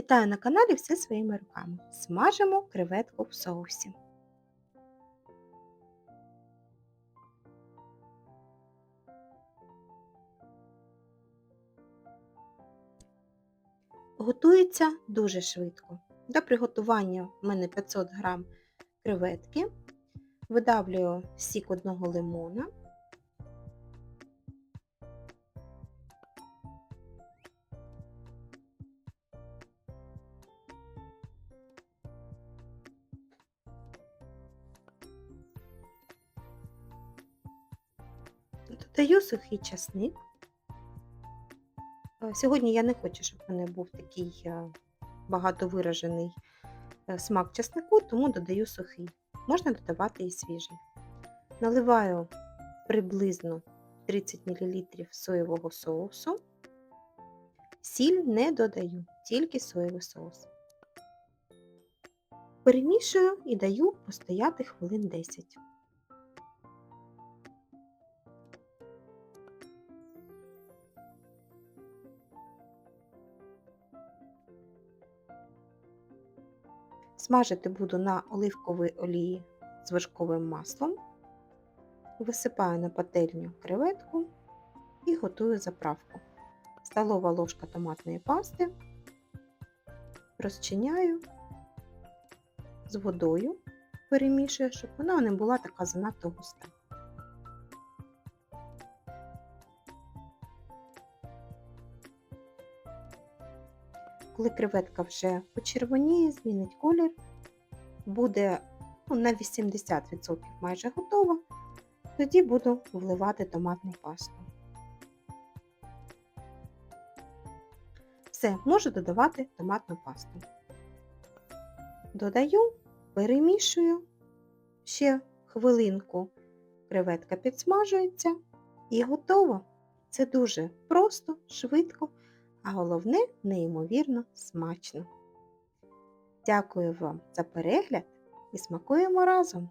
Вітаю на каналі Все своїми руками. Смажимо креветку в соусі. Готується дуже швидко. Для приготування в мене 500 г креветки. Видавлюю сік одного лимона. Додаю сухий часник. Е, Сьогодні я не хочу, щоб в мене був такий е, багатовиражений е, смак часнику, тому додаю сухий. Можна додавати і свіжий. Наливаю приблизно 30 мл соєвого соусу. Сіль не додаю, тільки соєвий соус. Перемішую і даю постояти хвилин 10. Смажити буду на оливковій олії з вершковим маслом. Висипаю на пательню креветку і готую заправку. Столова ложка томатної пасти, розчиняю з водою, перемішую, щоб вона не була така занадто густа. Коли креветка вже почервоніє, змінить колір, буде ну, на 80% майже готова, тоді буду вливати томатну пасту. Все, можу додавати томатну пасту. Додаю, перемішую ще хвилинку, креветка підсмажується і готово. Це дуже просто, швидко, а головне неймовірно смачно. Дякую вам за перегляд і смакуємо разом!